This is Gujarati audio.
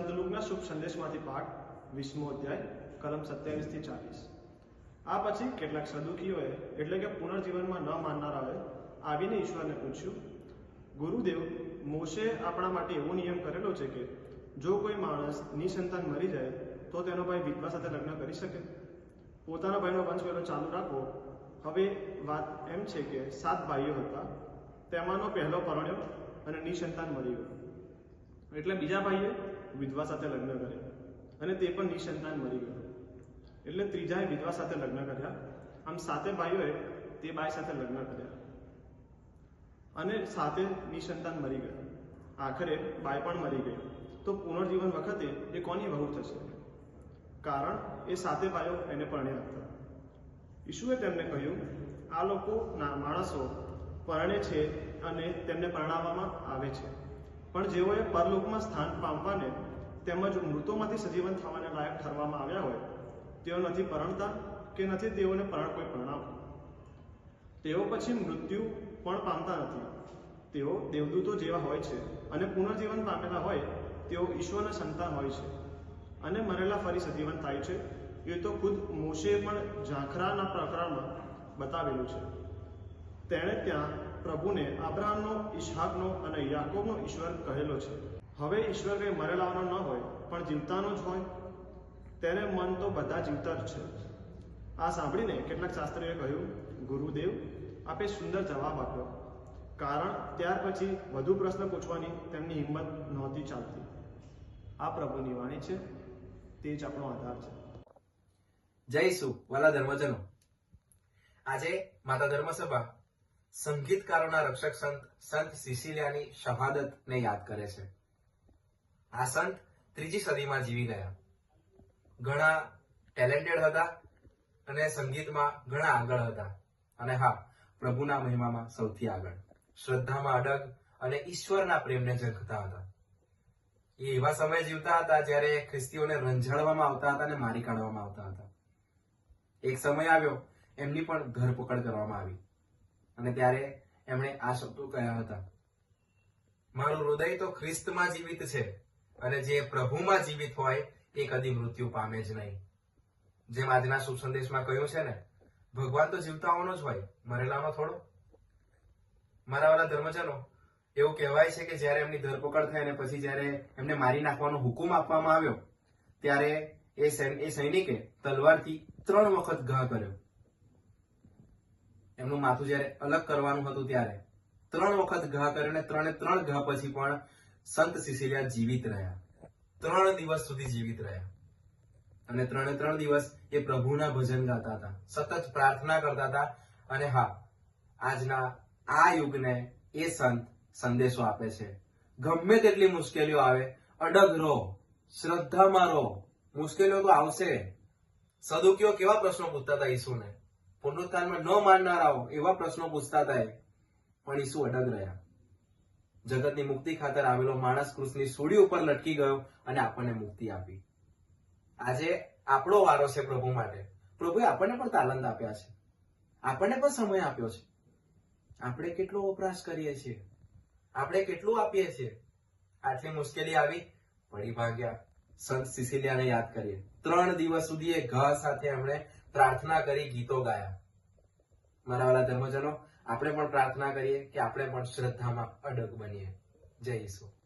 ઉપદેશમાંથી પાઠ વીસમો અધ્યાય, કલમ સત્યાવીસથી ચાલીસ. આ પછી કેટલાક સદુકીઓએ એટલે કે પુનર્જીવનમાં ન માનનારાઓએ, આવીને ઈશ્વરને પૂછ્યું, ગુરુદેવ, મોશે આપણા માટે એવો નિયમ કરેલો છે કે, જો કોઈ માણસ નિસંતાન મરી જાય, તો તેનો ભાઈ વિધવા સાથે લગ્ન કરી શકે. પોતાના ભાઈનો વંશ પહેલો ચાલુ રાખવો હવે વાત એમ છે કે, સાત ભાઈઓ હતા. તેમાંનો પહેલો પરણ્યો અને નિસંતાન મળી ગયો એટલે બીજા ભાઈએ વિધવા સાથે લગ્ન કર્યા અને તે પણ નિસંતાન મરી ગયો. એટલે ત્રીજાએ વિધવા સાથે લગ્ન કર્યા. આમ સાતે ભાઈઓએ તે બાઈ સાથે લગ્ન કર્યા. અને સાથે નિસંતાન મરી ગયા. આખરે બાઈ પણ મરી ગઈ. તો પુનર્જીવન વખતે એ કોની વહુ થશે? કારણ એ સાતે ભાઈઓ એને પરણ્યા હતા. ઈશુએ તેમને કહ્યું, આ લોકો માણસો પરણે છે અને તેમને પરણાવવામાં આવે છે. પણ જેઓએ પરલોકમાં સ્થાન પામવાને તેમજ મૃતોમાંથી સજીવન થવાને લાયક ઠરવામાં આવ્યા હોય, તેઓ નથી પરણતા કે નથી તેઓને પરણ કોઈ પરણાવતું તેઓ પછી મૃત્યુ પણ પામતા નથી. તેઓ દેવદૂતો જેવા હોય છે અને પુનર્જીવન પામેલા હોય, તેઓ ઈશ્વરના સંતાન હોય છે અને મરેલા ફરી સજીવન થાય છે, એ તો ખુદ મોશે પણ ઝાંખરાના પ્રકરણમાં બતાવેલું છે. તેણે ત્યાં પ્રભુને આબ્રાહમનો ઈશાકનો અને યાકોબનો ઈશ્વર કહેલો છે. હવે ઈશ્વર કંઈ મરેલાનો ન હોય, પણ જીવતાનો જ હોય. તેને મન તો બધા જીવતા જ છે. આ સાંભળીને કેટલાક શાસ્ત્રીઓએ કહ્યું, ગુરુદેવ, આપે સુંદર જવાબ આપ્યો. કારણ ત્યાર પછી વધુ પ્રશ્ન પૂછવાની તેમની હિંમત નહોતી ચાલતી. આ પ્રભુની વાણી છે, તે જ આપણો આધાર છે. જય સુ વાલા ધર્મજનો. આજે માતા ધર્મસભા સંગીતકારોના રક્ષક સંત સંત સિસિલિયાની શહાદતને યાદ કરે છે. આ સંત ત્રીજી સદીમાં જીવી ગયા. ઘણા ટેલેન્ટેડ હતા અને સંગીતમાં ઘણા આગળ હતા. અને હા, પ્રભુના મહિમામાં સૌથી આગળ. શ્રદ્ધામાં અડગ અને ઈશ્વરના પ્રેમને ઝંખતા હતા. એ એવા સમય જીવતા હતા જ્યારે ખ્રિસ્તીઓને રંજાડવામાં આવતા હતા અને મારી કાઢવામાં આવતા હતા. એક સમય આવ્યો, એમની પણ ધરપકડ કરવામાં આવી. અને ત્યારે એમણે આ શબ્દો કહ્યા હતા? મારું હૃદય તો ખ્રિસ્તમાં જીવિત છે અને જે પ્રભુમાં જીવિત હોય એ કદી મૃત્યુ પામે જ નહીં. જેમ આજના શુભ સંદેશમાં કહ્યું છે ને, ભગવાન તો જીવતાઓનો જ હોય, મરેલાનો થોડો. મારા વાળા ધર્મજનો, એવું કહેવાય છે કે જ્યારે એમની ધરપકડ થઈ અને પછી જ્યારે એમને મારી નાખવાનો હુકુમ આપવામાં આવ્યો, ત્યારે એ સૈનિકે તલવારથી ત્રણ વખત ઘા કર્યો. એમનું માથું જ્યારે અલગ કરવાનું હતું ત્યારે, ત્રણ વખત ઘા કર્યો અને ત્રણે ત્રણ ઘા પછી પણ સંત સિસિલિયા જીવિત રહ્યા. ત્રણ દિવસ સુધી જીવિત રહ્યા. અને ત્રણે ત્રણ દિવસ એ પ્રભુના ભજન ગાતા હતા. સતત પ્રાર્થના કરતા હતા અને હા, આજના આ યુગને એ સંત સંદેશો આપે છે. ગમે તેટલી મુશ્કેલીઓ આવે, અડગ રહો, શ્રદ્ધામાં રહો. મુશ્કેલીઓ તો આવશે. સદુકીઓ કેવા પ્રશ્નો પૂછતા હતા ઈસુને? પુનરુત્થાનમાં ન માનનારાઓ એવા પ્રશ્નો પૂછતા એ. પણ ઈસુ અડગ રહ્યા. જગતની મુક્તિ ખાતર આવેલો માણસ કૃષ્ણની સૂડી ઉપર લટકી ગયો અને આપણને મુક્તિ આપી. આજે આપણો વારો છે પ્રભુ માટે. પ્રભુએ આપણને પણ તાલંત આપ્યા છે. આપણને પણ સમય આપ્યો છે. આપણે કેટલો વપરાશ કરીએ છીએ? આપણે કેટલું આપીએ છીએ? આટલી મુશ્કેલી આવી? પડી ભાગ્યા. સંત સિસિલિયાને યાદ કરીએ. ત્રણ દિવસ સુધી એ ઘા સાથે એમણે પ્રાર્થના કરી ગીતો ગાયા. મારા વાલા ધર્મજનો, આપણે પણ પ્રાર્થના કરીએ કે આપણે પણ શ્રદ્ધામાં અડગ બનીએ. જય ઈસુ.